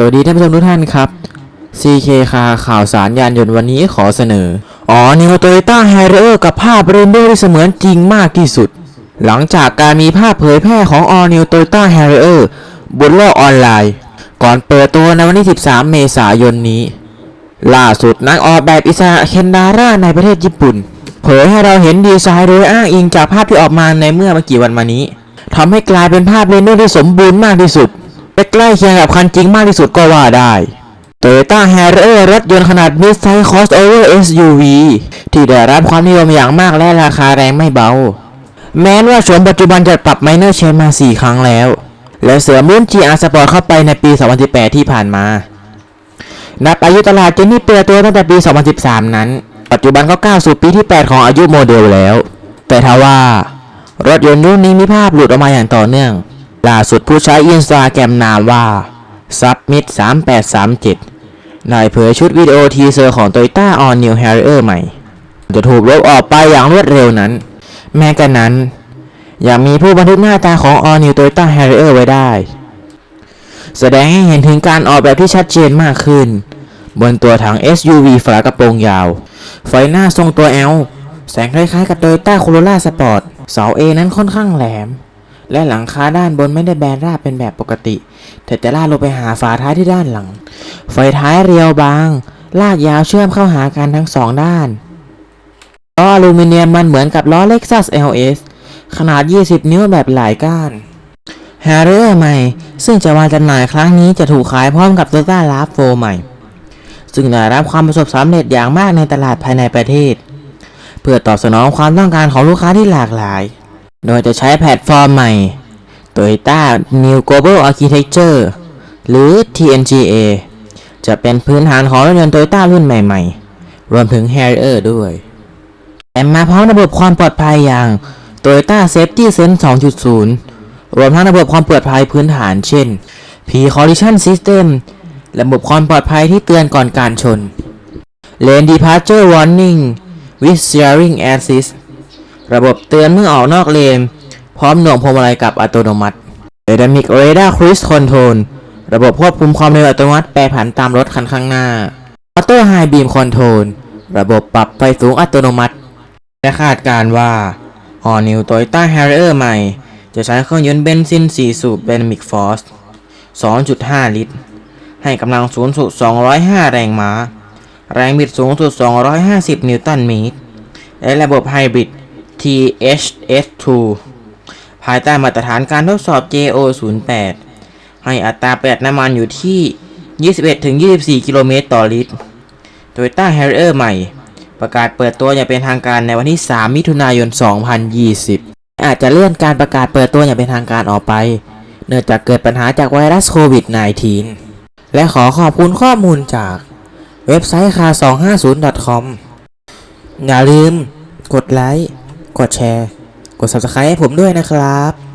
สวัสดีท่านผู้ชมทุกท่านครับ CK คาข่าวสารยานยนต์วันนี้ขอเสนอ อ๋อนิวโตโยต้าไฮเ r อร์กับภาพเรนเดอร์ที่เสมือนจริงมากที่สุด หลังจากการมีภาพเผยแพร่ของ All New Toyota Harrier บนโลกออนไลน์ ก่อนเปิดตัวในวันที่ 13 เมษายนนี้ ล่าสุดนักออกแบบอิสระเคนดาร่าในประเทศญี่ปุ่น เผยให้เราเห็นดีไซน์โดยอ้างอิงจากภาพที่ออกมาในเมื่อไม่กี่วันมานี้ทำให้กลายเป็นภาพเรนเดอร์ที่สมบูรณ์มากที่สุด และใกล้เคียงกับคันจริงมากที่สุดก็ว่าได้ Toyota Harrier รถยนต์ขนาด Mid-size Crossover SUV ที่ได้รับความนิยมอย่างมากและราคาแรงไม่เบา แม้ว่าโฉมปัจจุบันจะปรับ Minor Change มา 4 ครั้งแล้ว และเสริมรุ่น GR Sport เข้าไปในปี 2018 ที่ผ่านมา นับอายุตลาดจนนี่เปิดตัวตั้งแต่ปี 2013 นั้น ปัจจุบันก็ก้าวสู่ปีที่ 8 ของอายุโมเดลแล้ว แต่ทว่า รถยนต์รุ่นนี้มีภาพหลุดออกมาอย่างต่อเนื่อง ล่าสุดผู้ใช้อินสตาแกรมนามว่า Submit 3837ได้เผยชุดวิดีโอทีเซอร์ของ Toyota All New Harrier ใหม่ จะถูกลบออกไปอย่างรวดเร็วนั้น แม้กระนั้น ยังมีผู้บันทึกหน้าตาของ All New Toyota Harrier ไว้ได้ แสดงให้เห็นถึงการออกแบบที่ชัดเจนมากขึ้น บนตัวถัง SUV ฝากระโปรงยาว ไฟหน้าทรงตัว L แสงคล้ายๆกับ Toyota Corolla Sport เสา A นั้นค่อนข้างแหลม และหลังคาด้านบนไม่ได้แบนราบเป็นแบบปกติ แต่จะลาดลงไปหาฝาท้ายที่ด้านหลังไฟท้ายเรียวบาง ลากยาวเชื่อมเข้าหากันทั้งสองด้านล้ออลูมิเนียมมันเหมือนกับล้อ Lexus LS ขนาด 20 นิ้วแบบหลายก้าน h a r r i e r ใหม่ ซึ่งจะวางจำหน่ายครั้งนี้จะถูกขายพร้อมกับ Toyota RAV4 ใหม่ ซึ่งได้รับความประสบความสำเร็จอย่างมากในตลาดภายในประเทศ เพื่อตอบสนองความต้องการของลูกค้าที่หลากหลาย โดยจะใช้แพลตฟอร์มใหม่ Toyota New Global Architecture หรือ TNGA จะเป็นพื้นฐานของรถยนต์ Toyota รุ่นใหม่ ๆ รวมถึง Harrier ด้วยแต่มาพร้อมระบบความปลอดภัยอย่าง Toyota Safety Sense 2.0 รวมทั้งระบบความปลอดภัยพื้นฐานเช่น P Collision System ระบบความปลอดภัยที่เตือนก่อนการชน Lane Departure Warning with Steering Assist ระบบเตือนเมื่อออกนอกเลน พร้อมหน่วงพวงมาลัยกับอัตโนมัติ Dynamic Radar Cruise Control ระบบควบคุมความเร็วอัตโนมัติแปรผันตามรถคันข้างหน้า Auto High Beam Control ระบบปรับไฟสูงอัตโนมัติ และคาดการว่า All New Toyota Harrier ใหม่ จะใช้เครื่องยนต์เบนซิน 4 สูบ Dynamic Force 2.5 ลิตร ให้กำลังสูงสุด 205 แรงม้า แรงบิดสูงสุด 250 นิวตันเมตร และระบบไฮบริด THS2 ภายใต้มาตรฐานการทดสอบ JO08 ให้อัตราประหยัดน้ำมันอยู่ที่ 21-24 กิโลเมตรต่อลิตร Toyota Harrier ใหม่ ประกาศเปิดตัวอย่างเป็นทางการในวันที่ 3 มิถุนายน 2020 อาจจะเลื่อนการประกาศเปิดตัวอย่างเป็นทางการออกไป เนื่องจากเกิดปัญหาจากไวรัสโควิด -19 และขอขอบคุณข้อมูลจากเว็บไซต์คา250 com อย่าลืมกดไลค์ กดแชร์ กด subscribe ให้ผมด้วยนะครับ